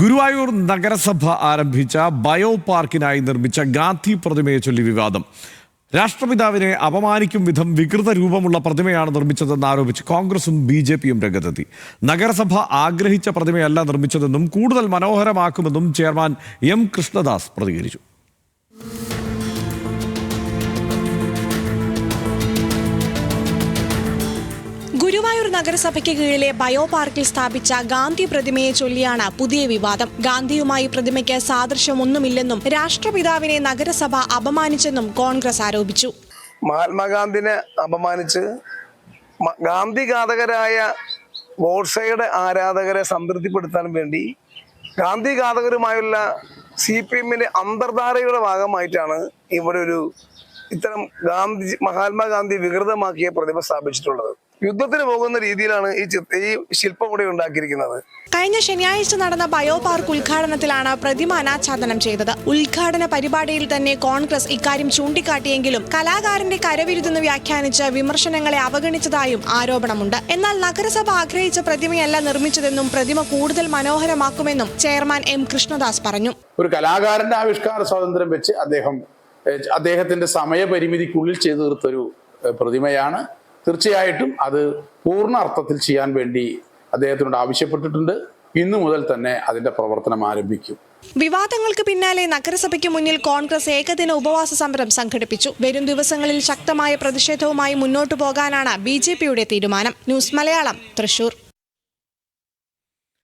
ഗുരുവായൂർ നഗരസഭ ആരംഭിച്ച ബയോ പാർക്കിനായി നിർമ്മിച്ച ഗാന്ധി പ്രതിമയെ ചൊല്ലി വിവാദം. രാഷ്ട്രപിതാവിനെ അപമാനിക്കും വിധം വികൃത രൂപമുള്ള പ്രതിമയാണ് നിർമ്മിച്ചതെന്ന് ആരോപിച്ച് കോൺഗ്രസും ബി ജെ പിയും രംഗത്തെത്തി. നഗരസഭ ആഗ്രഹിച്ച പ്രതിമയല്ല നിർമ്മിച്ചതെന്നും കൂടുതൽ മനോഹരമാക്കുമെന്നും ചെയർമാൻ എം കൃഷ്ണദാസ് പ്രതികരിച്ചു. ഗുരുവായൂർ നഗരസഭയ്ക്ക് കീഴിലെ ബയോ പാർക്കിൽ സ്ഥാപിച്ച ഗാന്ധി പ്രതിമയെ ചൊല്ലിയാണ് പുതിയ വിവാദം. ഗാന്ധിയുമായി പ്രതിമയ്ക്ക് സാദൃശ്യമൊന്നുമില്ലെന്നും രാഷ്ട്രപിതാവിനെ നഗരസഭ അപമാനിച്ചെന്നും കോൺഗ്രസ് ആരോപിച്ചു. മഹാത്മാഗാന്ധിനെ അപമാനിച്ച് ഗാന്ധി ഘാതകരായ ഗോഡ്സയുടെ ആരാധകരെ സംതൃപ്തിപ്പെടുത്താൻ വേണ്ടി ഗാന്ധി ഘാതകരുമായുള്ള സി പി എമ്മിന്റെ അന്തർധാരയുടെ ഭാഗമായിട്ടാണ് ഇവിടെ ഒരു ഇത്തരം ഗാന്ധി മഹാത്മാഗാന്ധി വികൃതമാക്കിയ പ്രതിമ സ്ഥാപിച്ചിട്ടുള്ളത്. യുദ്ധത്തിന് പോകുന്ന രീതിയിലാണ് ഈ ചിത്ര ഈ ശില്പം കൂടെ ഉണ്ടാക്കിയിരിക്കുന്നത്. കഴിഞ്ഞ ശനിയാഴ്ച നടന്ന ബയോ പാർക്ക് ഉദ്ഘാടനത്തിലാണ് പ്രതിമ അനാച്ഛാദനം ചെയ്തത്. ഉദ്ഘാടന പരിപാടിയിൽ തന്നെ കോൺഗ്രസ് ഇക്കാര്യം ചൂണ്ടിക്കാട്ടിയെങ്കിലും കലാകാരന്റെ കരവിരുതെന്ന് വ്യാഖ്യാനിച്ച് വിമർശനങ്ങളെ അവഗണിച്ചതായും ആരോപണമുണ്ട്. എന്നാൽ നഗരസഭ ആഗ്രഹിച്ച പ്രതിമയല്ല നിർമ്മിച്ചതെന്നും പ്രതിമ കൂടുതൽ മനോഹരമാക്കുമെന്നും ചെയർമാൻ എം കൃഷ്ണദാസ് പറഞ്ഞു. ഒരു കലാകാരന്റെ ആവിഷ്കാര സ്വാതന്ത്ര്യം വെച്ച് അദ്ദേഹം അദ്ദേഹത്തിന്റെ സമയപരിമിതിക്കുള്ളിൽ ചെയ്തു തീർത്തൊരു പ്രതിമയാണ്. തീർച്ചയായിട്ടും അത് പൂർണ അർത്ഥത്തിൽ ചെയ്യാൻ വേണ്ടി അദ്ദേഹത്തിനോട് ആവശ്യപ്പെട്ടിട്ടുണ്ട്. ഇന്നു മുതൽ തന്നെ അതിന്റെ പ്രവർത്തനം ആരംഭിക്കും. വിവാദങ്ങൾക്ക് പിന്നാലെ നഗരസഭയ്ക്ക് മുന്നിൽ കോൺഗ്രസ് ഏകദിന ഉപവാസ സമരം സംഘടിപ്പിച്ചു. വരും ദിവസങ്ങളിൽ ശക്തമായ പ്രതിഷേധവുമായി മുന്നോട്ടു പോകാനാണ് ബി തീരുമാനം. ന്യൂസ് മലയാളം തൃശൂർ.